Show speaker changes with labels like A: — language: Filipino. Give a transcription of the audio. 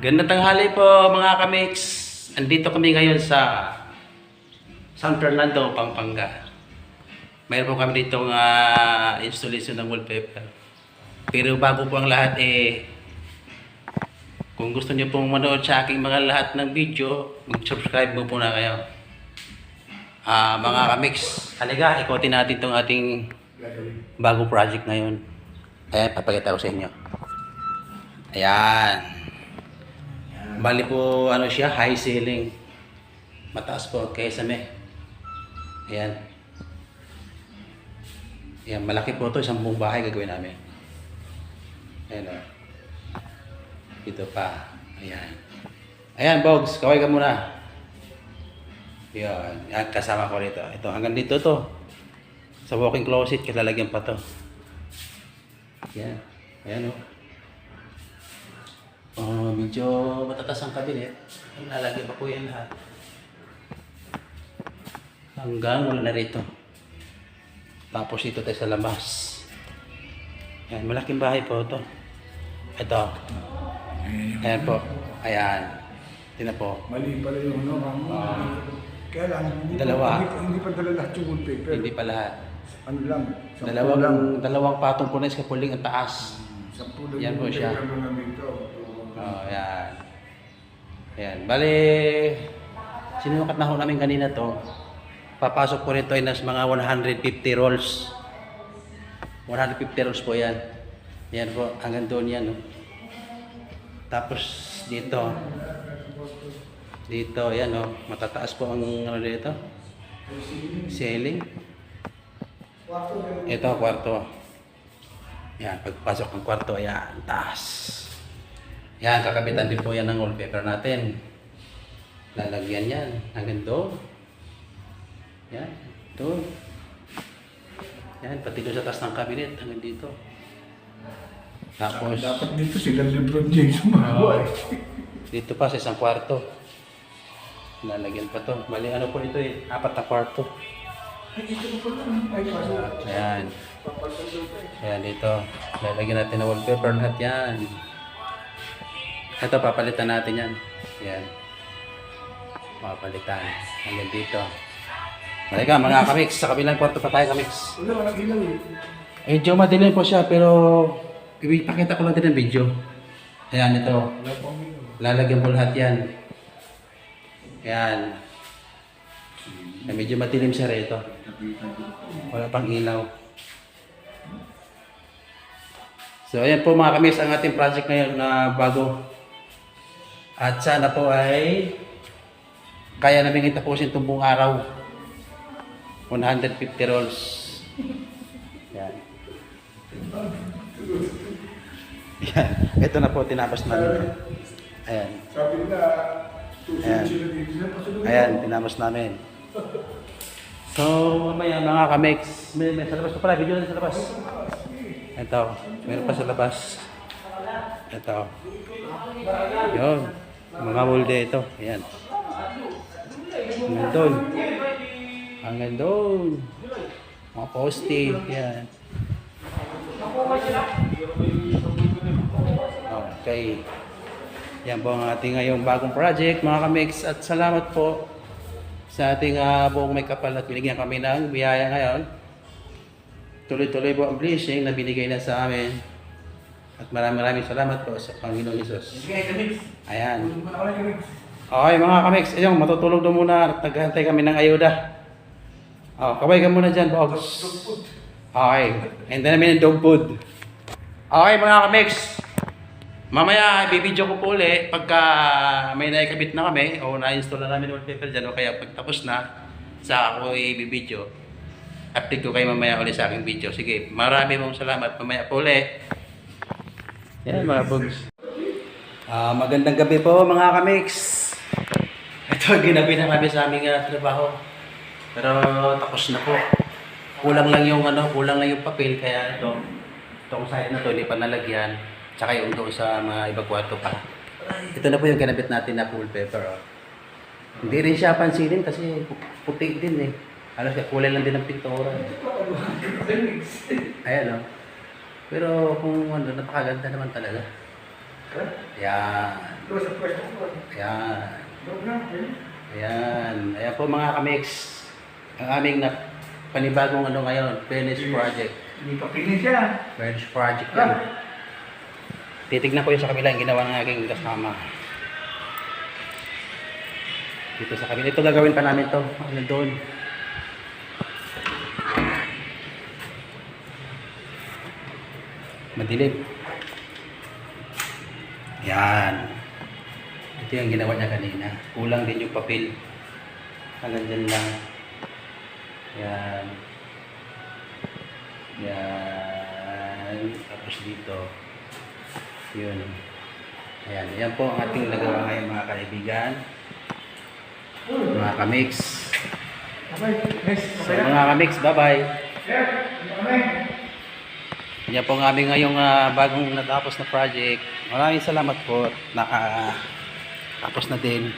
A: Ganda tanghali po mga kamix. Andito kami ngayon sa San Fernando, Pampanga. Mayroon po kami dito uh, installation ng wallpaper. Pero bago po ang lahat eh, kung gusto niyo pong manood sa aking mga lahat ng video, mag-subscribe mo po na kayo. Ah, mga kamix, halika, ikotin natin itong ating bagong project ngayon. Ayan, papakita ko sa inyo. Ayan. Bali po, ano siya, high ceiling. Mataas po kaysa me. Ayan. Ayan, malaki po ito. Isang buong bahay gagawin namin. Ayan o. Dito pa. Ayan. Ayan, Bogs. Kaway ka muna. Ayan. Yan, kasama ko rito. Ito, hanggang dito to. Sa walking closet, kalalagyan pa to. Ayan. Ayan o. Oh, medyo matatas ang kabinet. Ang lalagyan pa po yan lahat. Hanggang wala na rito. Tapos dito tayo sa labas. Ayan, malaking bahay po ito. Ito. Ayan po. Ayan. Tingnan po.
B: Mali pala yung ano, ma'am. Kaya lang, hindi,
A: Dalawa.
B: Pa, hindi, hindi pa dala lahat yung wallpaper.
A: Hindi pa lahat.
B: Ano lang,
A: Dalawang,
B: lang.
A: dalawang patong po na iskapuling ang taas.
B: Sampu lang
A: Yan po siya.
B: na dito.
A: Oh, ayan. Ayan. Bale, sinukat na ho namin kanina to. Papasok po rito ay nas mga 150 rolls. 150 rolls po yan. Yan po, hanggang doon yan. No? Tapos dito, dito, yan o, matataas po ang ano dito. Ceiling. Ito, kwarto. Yan, pagpasok ng kwarto, ayan, taas. Yan, kakabitan din po yan ng wallpaper natin. Lalagyan yan hanggang doon. Yan, doon. Yan, pati doon sa taas ng cabinet hanggang dito. Tapos,
B: Dapat dito sila Lebron James umawa eh.
A: dito pa sa isang kwarto. Lalagyan pa to. Mali ano po ito eh, apat na kwarto.
B: Ay, dito ko pala. Ay, kaso.
A: Ayan. Ayan dito. Lalagyan natin ng wallpaper lahat yan. Ito, papalitan natin yan. Ayan. Papalitan. Hanggang dito. Halika mga kamix. Sa kabilang kwarto pa tayo kamix.
B: Wala, walang ilaw eh.
A: Medyo madilim po siya pero ipakita ko lang din ang video. Ayan ito. Lalagyan mo lahat yan. Ayan. Ayan, medyo matilim siya rito. Wala pang ilaw. So ayan po mga kamis ang ating project ngayon na bago. At sana po ay kaya namin itapusin itong buong araw. 150 rolls. Yan. Yan. Ito na po, tinapos namin. Ayan. Ayan. Ayan, tinapos namin. So, mamaya mga kamix, may, may sa labas pa pala, video na sa labas. Ito, meron pa sa labas. Ito. Yun, mga molde ito. Ayan. Hanggang doon. Hanggang doon. Mga poste. Ayan. Okay. Yan po ang ating ngayong bagong project, mga kamix. At salamat po sa ating ah, buong may kapal at binigyan kami ng biyaya ngayon. Tuloy-tuloy po ang blessing na binigay na sa amin. At maraming maraming salamat po sa Panginoon Isus. Ayan.
B: Ng.
A: Okay mga kamix, ayun, matutulog daw muna. Naghantay kami ng ayuda. Oh, kaway ka muna dyan, Bogs. Okay. Hintay namin ng dog food. Okay mga kamix. Mamaya, bibidyo ko po ulit pagka may naikabit na kami o na-install na namin yung wallpaper dyan o kaya pagtapos na, sa ako i-video. Update ko kayo mamaya ulit sa aking video. Sige, marami mong salamat. Mamaya po ulit. Yan mga bugs. Ah, magandang gabi po mga kamix. Ito, ginabi na kami sa aming ah, trabaho. Pero tapos na po. Kulang lang yung ano, kulang lang yung papel kaya ito. Itong side na to hindi pa nalagyan. Tsaka yung doon sa mga ibang kwarto pa. Ito na po yung kinabit natin na wallpaper. Oh. Hindi rin siya pansinin kasi pu- puti din eh. Ano siya, kulay lang din ng pintura. Ayan oh. Pero kung ano, napakaganda naman talaga. Yan.
B: Ito sa pwesto ko.
A: Yan. Ayan. Ayan po mga kamix. Ang aming na panibagong ano ngayon, finish project.
B: Hindi pa finish yan.
A: Finish project yan. Titignan ko yung sa kabila yung ginawa ng aking kasama. Dito sa kabila. Ito gagawin pa namin to. Ano doon. Madilim. Yan. Ito yung ginawa niya kanina. Kulang din yung papel. Hanggang dyan lang. Yan. Yan. Tapos dito. Yun. Ayan. Yan po ang ating nagawa ngayon mga kaibigan. Mga kamix. So mga kamix, bye-bye. Yan po ang aming ngayong ah, bagong natapos na project. Maraming salamat po. Naka tapos na din.